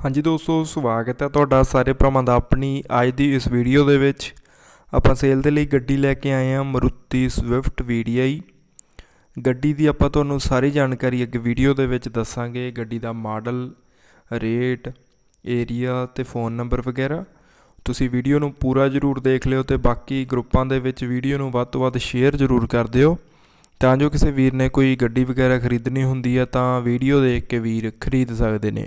ਹਾਂਜੀ ਦੋਸਤੋ, ਸਵਾਗਤ ਹੈ ਤੁਹਾਡਾ ਸਾਰੇ ਭਰਾਵਾਂ ਦਾ ਆਪਣੀ ਅੱਜ ਦੀ ਇਸ ਵੀਡੀਓ ਦੇ ਵਿੱਚ। ਆਪਾਂ ਸੇਲ ਦੇ ਲਈ ਗੱਡੀ ਲੈ ਕੇ ਆਏ ਹਾਂ ਮਰੂਤੀ ਸਵਿਫਟ ਵੀਡੀਆਈ ਗੱਡੀ ਦੀ ਆਪਾਂ ਤੁਹਾਨੂੰ ਸਾਰੀ ਜਾਣਕਾਰੀ ਅੱਗੇ ਵੀਡੀਓ ਦੇ ਵਿੱਚ ਦੱਸਾਂਗੇ। ਗੱਡੀ ਦਾ ਮਾਡਲ, ਰੇਟ ਏਰੀਆ ਤੇ ਫੋਨ ਨੰਬਰ ਵਗੈਰਾ। ਤੁਸੀਂ ਵੀਡੀਓ ਨੂੰ ਪੂਰਾ ਜ਼ਰੂਰ ਦੇਖ ਲਿਓ ਤੇ ਬਾਕੀ ਗਰੁੱਪਾਂ ਦੇ ਵਿੱਚ ਵੀਡੀਓ ਨੂੰ ਵੱਧ ਤੋਂ ਵੱਧ ਸ਼ੇਅਰ ਜ਼ਰੂਰ ਕਰ ਦਿਓ। ਤਾਂ ਜੋ ਕਿਸੇ ਵੀਰ ਨੇ ਕੋਈ ਗੱਡੀ ਵਗੈਰਾ ਖਰੀਦਣੀ ਹੁੰਦੀ ਹੈ, ਤਾਂ ਵੀਡੀਓ ਦੇਖ ਕੇ ਵੀਰ ਖਰੀਦ ਸਕਦੇ ਨੇ।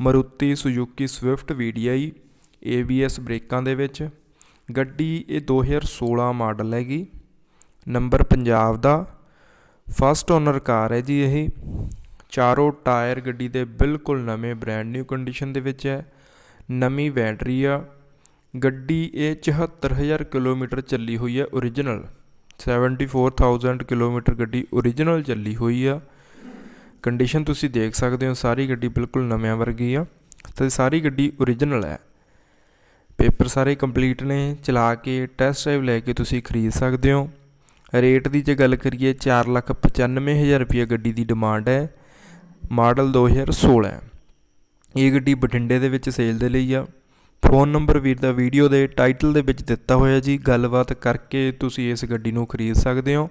Maruti Suzuki Swift VDI ABS ਬ੍ਰੇਕਾਂ ਦੇ ਵਿੱਚ। ਗੱਡੀ ਇਹ 2016 ਮਾਡਲ ਹੈਗੀ। ਨੰਬਰ ਪੰਜਾਬ ਦਾ। ਫਸਟ ਓਨਰ ਕਾਰ ਹੈ ਜੀ ਇਹ। ਚਾਰੋਂ ਟਾਇਰ ਗੱਡੀ ਦੇ ਬਿਲਕੁਲ ਨਵੇਂ ਬ੍ਰੈਂਡ ਨਿਊ ਕੰਡੀਸ਼ਨ ਦੇ ਵਿੱਚ ਹੈ। ਨਵੀਂ ਬੈਟਰੀ ਆ। ਗੱਡੀ ਇਹ 74000 ਕਿਲੋਮੀਟਰ ਚੱਲੀ ਹੋਈ ਹੈ origignal 74000 ਕਿਲੋਮੀਟਰ ਗੱਡੀ origignal ਚੱਲੀ ਹੋਈ ਆ। ਕੰਡੀਸ਼ਨ ਤੁਸੀਂ ਦੇਖ ਸਕਦੇ ਹੋ, ਸਾਰੀ ਗੱਡੀ ਬਿਲਕੁਲ ਨਵਿਆਂ ਵਰਗੀ ਆ ਤੇ ਸਾਰੀ ਗੱਡੀ origignal ਹੈ। ਪੇਪਰ ਸਾਰੇ ਕੰਪਲੀਟ ਨੇ, ਚਲਾ ਕੇ ਟੈਸਟ ਡਰਾਈਵ ਲੈ ਕੇ ਤੁਸੀਂ ਖਰੀਦ ਸਕਦੇ ਹੋ। ਰੇਟ ਦੀ ਜੇ ਗੱਲ ਕਰੀਏ 495000 ਰੁਪਏ ਗੱਡੀ ਦੀ ਡਿਮਾਂਡ ਹੈ। ਮਾਡਲ 2016 ਹੈ। ਇਹ ਗੱਡੀ ਬਠਿੰਡੇ ਦੇ ਵਿੱਚ ਸੇਲ ਦੇ ਲਈ ਆ। ਫੋਨ ਨੰਬਰ ਵੀਰ ਦਾ ਵੀਡੀਓ ਦੇ ਟਾਈਟਲ ਦੇ ਵਿੱਚ ਦਿੱਤਾ ਹੋਇਆ ਜੀ। ਗੱਲਬਾਤ ਕਰਕੇ ਤੁਸੀਂ ਇਸ ਗੱਡੀ ਨੂੰ ਖਰੀਦ ਸਕਦੇ ਹੋ।